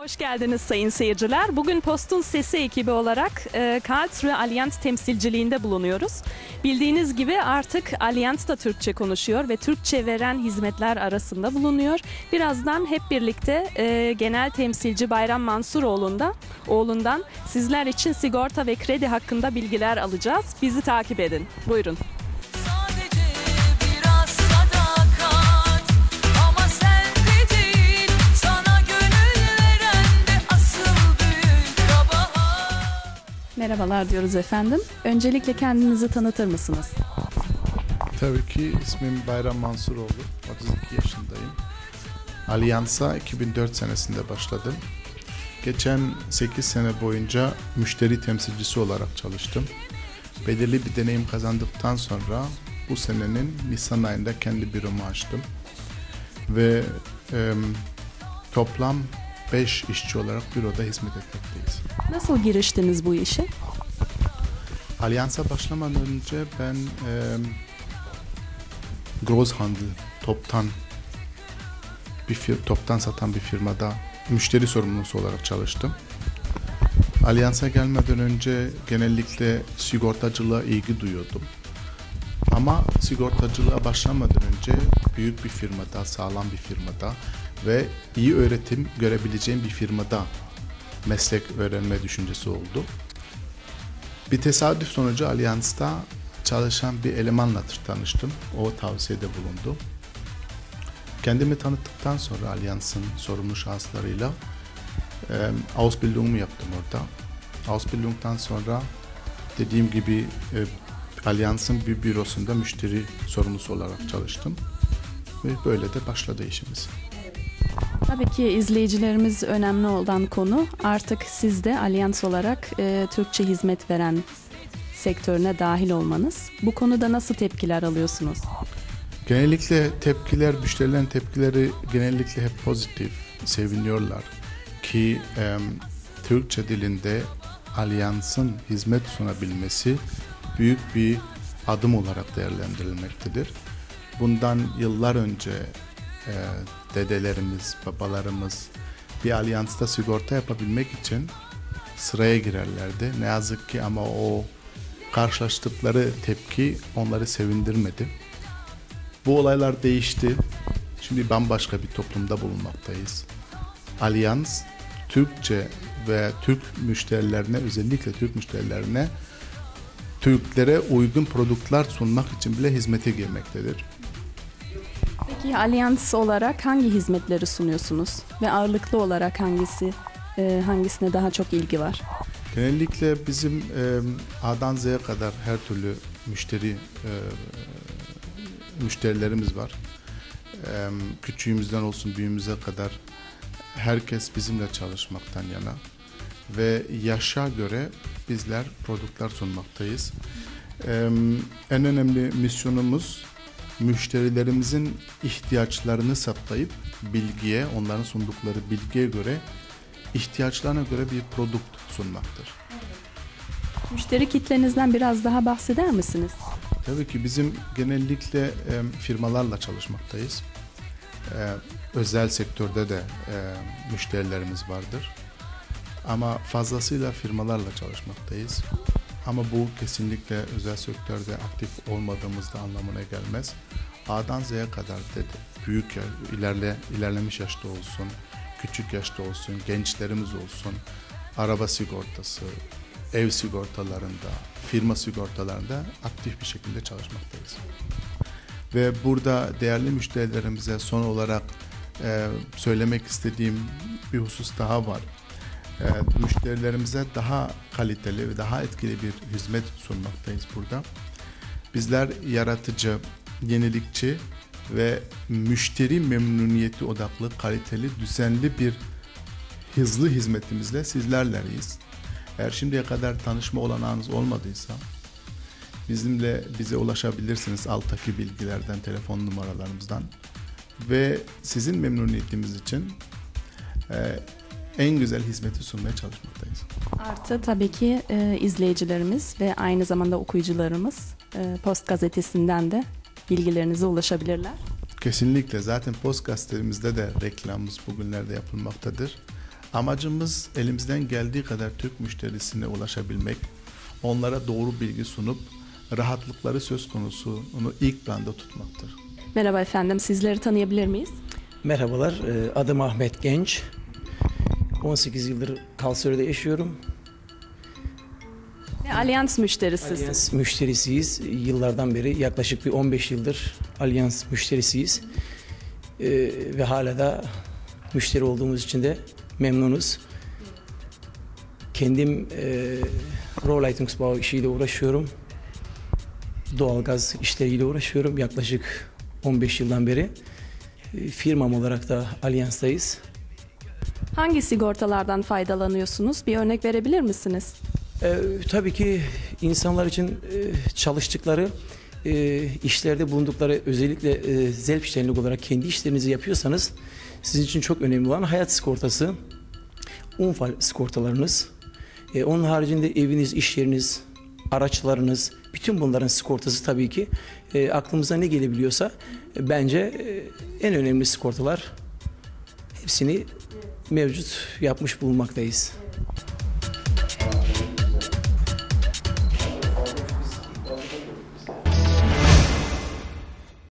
Hoş geldiniz sayın seyirciler. Bugün Post'un Sesi ekibi olarak e, Karlsruhe Allianz temsilciliğinde bulunuyoruz. Bildiğiniz gibi artık Allianz da Türkçe konuşuyor ve Türkçe veren hizmetler arasında bulunuyor. Birazdan hep birlikte e, Genel Temsilci Bayram Mansuroğlu'nda, oğlundan sizler için sigorta ve kredi hakkında bilgiler alacağız. Bizi takip edin. Buyurun. Merhabalar diyoruz efendim. Öncelikle kendinizi tanıtır mısınız? Tabii ki ismim Bayram Mansuroğlu. 32 yaşındayım. Allianz'a 2004 senesinde başladım. Geçen 8 sene boyunca müşteri temsilcisi olarak çalıştım. Belirli bir deneyim kazandıktan sonra bu senenin Nisan ayında kendi büromu açtım. Ve em, toplam 5 işçi olarak büroda hizmet etmekteyiz. Nasıl giriştiniz bu işe? Allianz'a başlamadan önce ben em, Großhandel, toptan bir fir, toptan satan bir firmada müşteri sorumlusu olarak çalıştım. Allianz'a gelmeden önce genellikle sigortacılığa ilgi duyuyordum. Ama sigortacılığa başlamadan önce büyük bir firmada, sağlam bir firmada ve iyi öğretim görebileceğim bir firmada meslek öğrenme düşüncesi oldu. Bir tesadüf sonucu Allianz'da çalışan bir elemanla tanıştım. O tavsiyede bulundu. Kendimi tanıttıktan sonra Allianz'ın sorumlu şahıslarıyla e, Ausbildung'umu yaptım orada. Ausbildung'dan sonra dediğim gibi e, Allianz'ın bir bürosunda müşteri sorumlusu olarak çalıştım. Ve böyle de başladı işimiz. Tabii ki izleyicilerimiz önemli olan konu artık siz de Allianz olarak e, Türkçe hizmet veren sektörüne dahil olmanız. Bu konuda nasıl tepkiler alıyorsunuz? Genellikle tepkiler, müşterilerin tepkileri genellikle hep pozitif, seviniyorlar. Ki em, Türkçe dilinde Allianz'ın hizmet sunabilmesi büyük bir adım olarak değerlendirilmektedir. Bundan yıllar önce e, dedelerimiz, babalarımız bir alyansta sigorta yapabilmek için sıraya girerlerdi. Ne yazık ki ama o karşılaştıkları tepki onları sevindirmedi. Bu olaylar değişti. Şimdi bambaşka bir toplumda bulunmaktayız. Allianz Türkçe ve Türk müşterilerine özellikle Türk müşterilerine Türklere uygun produktlar sunmak için bile hizmete girmektedir. Peki Allianz olarak hangi hizmetleri sunuyorsunuz ve ağırlıklı olarak hangisi e, hangisine daha çok ilgi var? Genellikle bizim e, A'dan Z'ye kadar her türlü müşteri e, müşterilerimiz var. E, küçüğümüzden olsun büyüğümüze kadar herkes bizimle çalışmaktan yana ve yaşa göre bizler produktlar sunmaktayız. E, en önemli misyonumuz müşterilerimizin ihtiyaçlarını saptayıp bilgiye, onların sundukları bilgiye göre ihtiyaçlarına göre bir produkt sunmaktır. Müşteri kitlenizden biraz daha bahseder misiniz? Tabii ki bizim genellikle e, firmalarla çalışmaktayız. E, özel sektörde de e, müşterilerimiz vardır. Ama fazlasıyla firmalarla çalışmaktayız. Ama bu kesinlikle özel sektörde aktif olmadığımızda anlamına gelmez. A'dan Z'ye kadar dedi. Büyük ilerle ilerlemiş yaşta olsun, küçük yaşta olsun, gençlerimiz olsun, araba sigortası, ev sigortalarında, firma sigortalarında aktif bir şekilde çalışmaktayız. Ve burada değerli müşterilerimize son olarak e, söylemek istediğim bir husus daha var. E, müşterilerimize daha kaliteli ve daha etkili bir hizmet sunmaktayız burada. Bizler yaratıcı, yenilikçi ve müşteri memnuniyeti odaklı, kaliteli, düzenli bir hızlı hizmetimizle sizlerleyiz. Eğer şimdiye kadar tanışma olanağınız olmadıysa bizimle bize ulaşabilirsiniz alttaki bilgilerden, telefon numaralarımızdan ve sizin memnuniyetimiz için e, en güzel hizmeti sunmaya çalışmaktayız. Artı tabii ki e, izleyicilerimiz ve aynı zamanda okuyucularımız e, Post gazetesinden de bilgilerinize ulaşabilirler. Kesinlikle zaten post gazetemizde de reklamımız bugünlerde yapılmaktadır. Amacımız elimizden geldiği kadar Türk müşterisine ulaşabilmek, onlara doğru bilgi sunup rahatlıkları söz konusu onu ilk planda tutmaktır. Merhaba efendim, sizleri tanıyabilir miyiz? Merhabalar, e, adım Ahmet Genç. 18 yıldır Kalsör'de yaşıyorum. Ve Allianz müşterisisiniz. Alyans müşterisiyiz. Yıllardan beri yaklaşık bir 15 yıldır Alyans müşterisiyiz. E, Ve hala da müşteri olduğumuz için de memnunuz. Kendim e, Rohrleitungsbau işiyle uğraşıyorum. Doğalgaz işleriyle uğraşıyorum yaklaşık 15 yıldan beri. E, Firmam olarak da Alyans'tayız. Hangi sigortalardan faydalanıyorsunuz? Bir örnek verebilir misiniz? Ee, tabii ki insanlar için e, çalıştıkları e, işlerde bulundukları özellikle e, zelp olarak kendi işlerinizi yapıyorsanız sizin için çok önemli olan hayat sigortası, unfal sigortalarınız. E, onun haricinde eviniz, iş yeriniz, araçlarınız, bütün bunların sigortası tabii ki e, aklımıza ne gelebiliyorsa e, bence e, en önemli sigortalar hepsini mevcut yapmış bulunmaktayız.